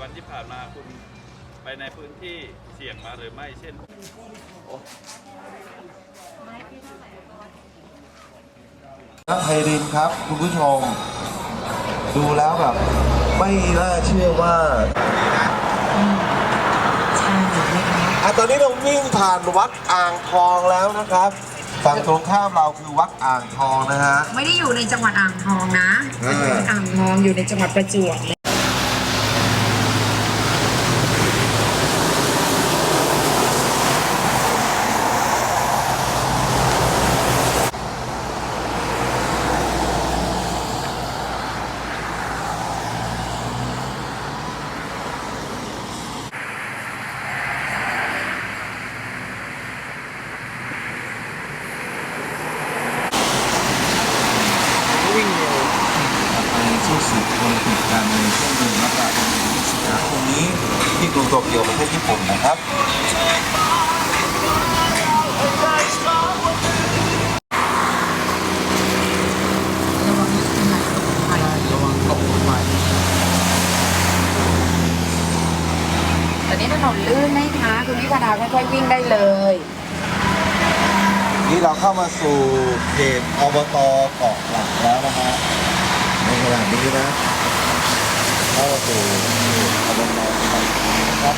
วันที่ผ่านมาคุณไปในพื้นที่เสี่ยงมาหรือไม่เช่นไพรินครับ คุณผู้ชม ดูแล้วแบบ ไม่น่าเชื่อว่าใช่นะคะอะตอนนี้เราวิ่งผ่านวัดอ่างทองแล้วนะครับฝั่งตรงข้ามเราคือวัดอ่างทองนะฮะ ไม่ได้อยู่ในจังหวัดอ่างทองนะเออวัดอ่างทองอยู่ในจังหวัดประจวบ ไปสู้ศึกโอลิมปิกกันในช่วงเดือนมกราคมถึงสิงหาคมนี้ที่กรุง โตเกียวประเทศญี่ปุ่นนะครับระวังไประวังตกลงไปตอนนี้ถนนลื่นไหมคะคุณวิพาดาค่อยๆวิ่งได้เลย นี่เราเข้ามาสู่เขตอบตเกาะหลักแล้วนะฮะในขณะนี้นะ เข้ามาสู่เขตอบตเกาะหลักนะครับ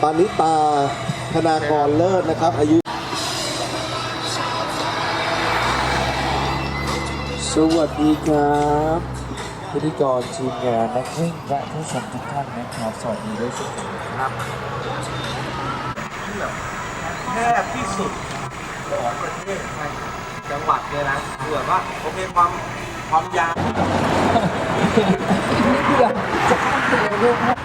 ปานิตาธนากรเลิศนะครับ อายุสวัสดีครับ พิธีกรทีมงานนักวิ่งและผู้ชมทุกท่านนะครับสวัสดีด้วยเช่นกันครับแคบที่สุดของประเทศไทยจังหวัดเลยนะเผื่อว่าโอเคความความยาว นี่เพื่อจะข้ามเรือลูกนะ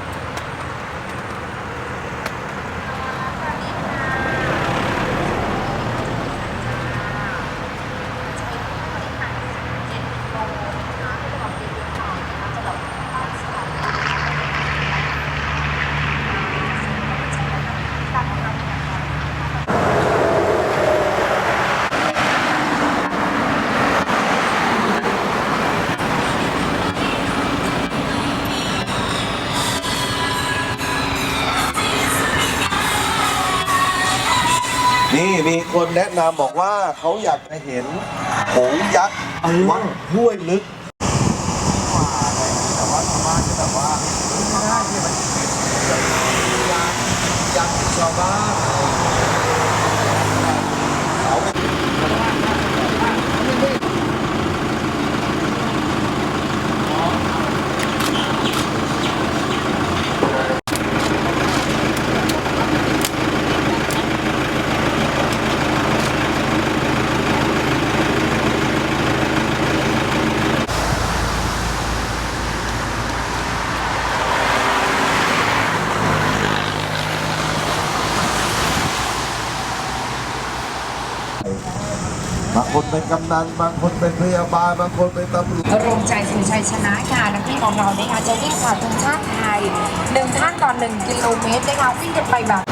นี่มีคนแนะนำบอกว่าเขาอยากจะเห็นหงส์ยักษ์วัดห้วยลึกแต่ว่าชาวบ้านจะแบบว่าไม่ได้ที่มันเป็นยักษ์ยักษ์ชาวบ้าน บาง คนเป็นกำนันบางคนเป็นพยาบาลบางคนเป็นตำรวจรวมใจสู่ชัยชนะค่ะนักวิ่งของเรานะคะจะวิ่งผ่านธงชาติไทยหนึ่งท่านต่อหนึ่งกิโลเมตรนะคะวิ่งกันไปแบบ